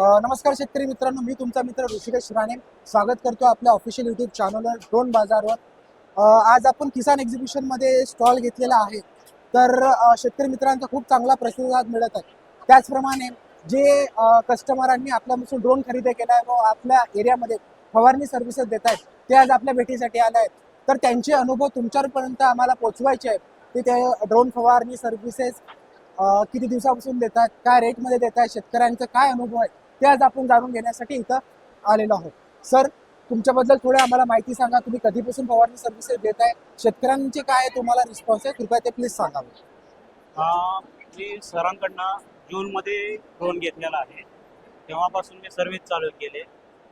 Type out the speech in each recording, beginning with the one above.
नमस्कार शेतकरी मित्रांनो मी तुमचा मित्र ऋषिकेश राणे. स्वागत करतो आपल्या ऑफिशियल युट्यूब चॅनलवर ड्रोन बाजारवर. आज आपण किसान एक्झिबिशनमध्ये स्टॉल घेतलेला आहे. तर शेतकरी मित्रांचा खूप चांगला प्रतिसाद मिळत आहे. त्याचप्रमाणे जे कस्टमरांनी आपल्यापासून ड्रोन खरेदी केला आहे व आपल्या एरियामध्ये फवारणी सर्व्हिसेस देत आहेत ते आज आपल्या भेटीसाठी आले आहेत. तर त्यांचे अनुभव तुमच्यापर्यंत आम्हाला पोचवायचे आहेत. की ते ड्रोन फवारणी सर्व्हिसेस किती दिवसापासून देतात काय रेटमध्ये देत आहेत शेतकऱ्यांचा काय अनुभव आहे ते आज आपण जाणून घेण्यासाठी इथं आलेलो आहोत. सर तुमच्याबद्दल थोडं आम्हाला माहिती सांगा. तुम्ही कधीपासून फवारणी सर्व्हिसेस देत आहे? शेतकऱ्यांचे काय तुम्हाला रिस्पॉन्स आहे? कृपया ते प्लीज सांगावं हा मी सरांकडनं जूनमध्ये लोन घेतलेला आहे. तेव्हापासून मी सर्व्हिस चालू केले.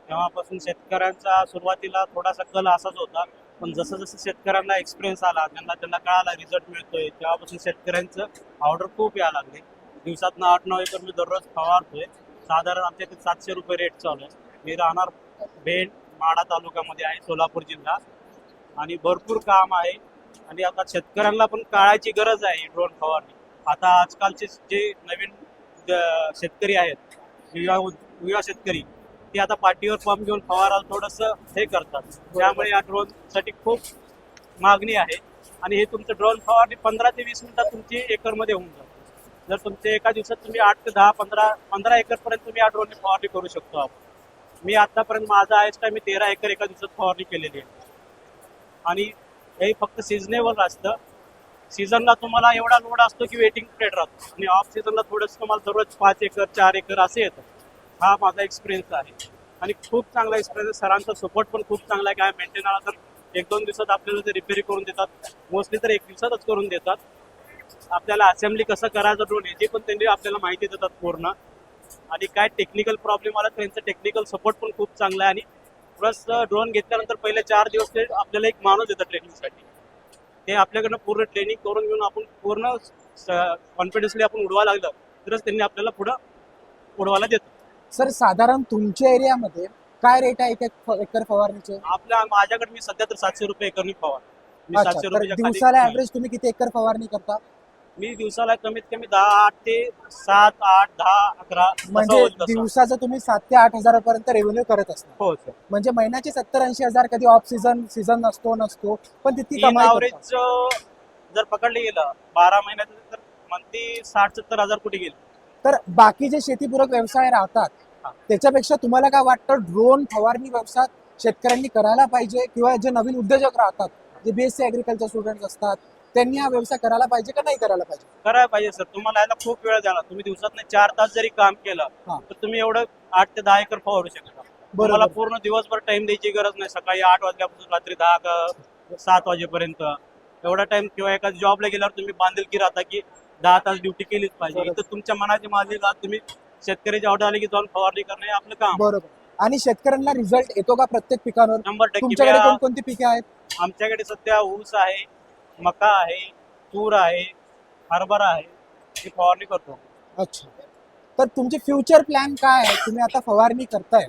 तेव्हापासून शेतकऱ्यांचा सुरुवातीला थोडासा कल असाच होता. पण जसं जसं शेतकऱ्यांना एक्सपिरियन्स आला त्यांना त्यांना कळाला रिझल्ट मिळतोय. तेव्हापासून शेतकऱ्यांचं ऑर्डर खूप यायला लागले. दिवसातनं आठ नऊ एकर मी दररोज फवारतोय. साधारण आमच्या इथे सातशे रुपये रेट चालू आहे. मी राहणार बेड माडा तालुक्यामध्ये आहे सोलापूर जिल्हा. आणि भरपूर काम आहे. आणि आता शेतकऱ्यांना पण काळाची गरज आहे ड्रोन फवारणी. आता आजकालचे जे नवीन शेतकरी आहेत युवा युवा शेतकरी ते आता पाठीवर पंप घेऊन फवाराला थोडंसं हे करतात. त्यामुळे या ड्रोनसाठी खूप मागणी आहे. आणि हे तुमचं ड्रोन फवारणी पंधरा ते वीस मिनिटात तुमची एकरमध्ये होऊन जाते जर तुमचे एका दिवसात तुम्ही आठ ते दहा पंधरा पंधरा एकरपर्यंत तुम्ही या ड्रोनने फवारणी करू शकतो आपण. मी आतापर्यंत माझा आहेच काय मी तेरा एकर एका दिवसात फवारणी केलेली आहे. आणि हे फक्त सिजनेबल असतं. सीझनला तुम्हाला एवढा लोड असतो की वेटिंग पिरियड राहतो. आणि ऑफ सीझनला थोडंसं तुम्हाला दररोज पाच एकर चार एकर असे येतं. हा माझा एक्सपिरियन्स आहे. आणि खूप चांगला एक्सपिरियन्स सरांचा सपोर्ट पण खूप चांगला आहे. काय मेंटेन आला तर एक दोन दिवसात आपल्याला ते रिपेअर करून देतात. मोस्टली तर एक दिवसातच करून देतात. आपल्याला असेंब्ली कसं करायचं ड्रोन याची पण त्यांनी आपल्याला माहिती देतात पूर्ण. आणि काय टेक्निकल प्रॉब्लेम आला तर त्यांचं टेक्निकल सपोर्ट पण खूप चांगला आहे. आणि प्लस ड्रोन घेतल्यानंतर पहिले चार दिवस ते आपल्याला एक माणूस देतात ट्रेनिंगसाठी ते आपल्याकडनं पूर्ण ट्रेनिंग करून घेऊन आपण पूर्ण कॉन्फिडन्सली आपण उडवायला लागलं तरच त्यांनी आपल्याला पुढं उडवायला देतात सर साधारण तुमच्या एरियामध्ये काय रेट आहे एक एकर फवारणीचे? आपल्या माझ्याकडे मी सध्या तर सातशे रुपये एकरनी फवार मी सातशे खाली- दिवसाला ऍव्हरेज तुम्ही किती एकर फवारणी करता? मी दिवसाला कमीत कमी दहा आठ ते सात आठ दहा अकरा म्हणजे. दिवसाचं तुम्ही सात ते आठ हजारापर्यंत रेव्हेन्यू करत असता हो सर म्हणजे महिन्याचे सत्तर ऐंशी हजार कधी ऑफ सीझन सीझन नसतो नसतो पण तितकी करता. ॲव्हरेज जर पकडले गेलं बारा महिन्यात तर मंथली साठ सत्तर हजार कुठे गेले तर बाकी जे शेतीपूरक व्यवसाय राहतात. त्याच्यापेक्षा तुम्हाला काय वाटतं ड्रोन फवारणी व्यवसाय शेतकऱ्यांनी करायला पाहिजे किंवा जे नवीन उद्योजक राहतात जे बीएससी ऍग्रिकल्चर स्टुडंट असतात त्यांनी हा व्यवसाय करायला पाहिजे का नाही करायला पाहिजे? करायला पाहिजे सर. तुम्हाला यायला खूप वेळ द्याला तुम्ही दिवसात चार तास जरी काम केलं हा. तर तुम्ही एवढं आठ ते दहा एकर फवारू शकता. तुम्हाला पूर्ण दिवसभर टाइम द्यायची गरज नाही. सकाळी आठ वाजल्यापासून रात्री दहा का सात वाजेपर्यंत. एवढा टाइम किंवा एका जॉबला गेल्यावर तुम्ही बांधिलकी राहता की दहा तास ड्युटी केलीच पाहिजे. बरोबर. इथं तुमच्या मनाची माझी तुम्ही शेतकऱ्याची ऑर्डर आली की जाऊन फवारणी करणं हे आपलं काम. बरोबर. आणि शेतकऱ्यांना रिझल्ट येतो का प्रत्येक पिकांवर? शंभर टक्के. तुमच्याकडे कोणकोणती पिके आहेत? आमच्याकडे सध्या ऊस आहे मका आहे तूर आहे हरभरा आहे ही फवारणी करतो. अच्छा. तर तुमचे फ्युचर प्लॅन काय आहे? तुम्ही आता फवारणी करताय.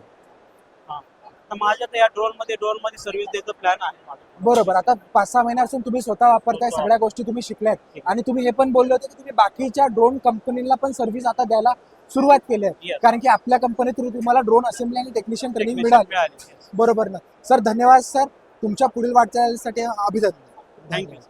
तर माझ्या तर या ड्रोनमध्ये ड्रोनमध्ये सर्व्हिस द्यायचं प्लॅन आहे माझा. बरोबर. आता पाच सहा महिन्यापासून तुम्ही स्वतः वापरताय स्वतः. सगळ्या गोष्टी तुम्ही शिकल्यात. आणि तुम्ही हे पण बोलले होते की तुम्ही बाकीच्या ड्रोन कंपनीला पण सर्व्हिस आता द्यायला सुरुवात केली आहे. Yes. कारण की आपल्या कंपनी थ्रू तुम्हाला ड्रोन असेंब्ली आणि टेक्निशियन ट्रेनिंग Technician मिळाली. मिळाली बरोबर ना. सर धन्यवाद सर तुमच्या पुढील वाटचालीसाठी अभिनंदन. थँक्यू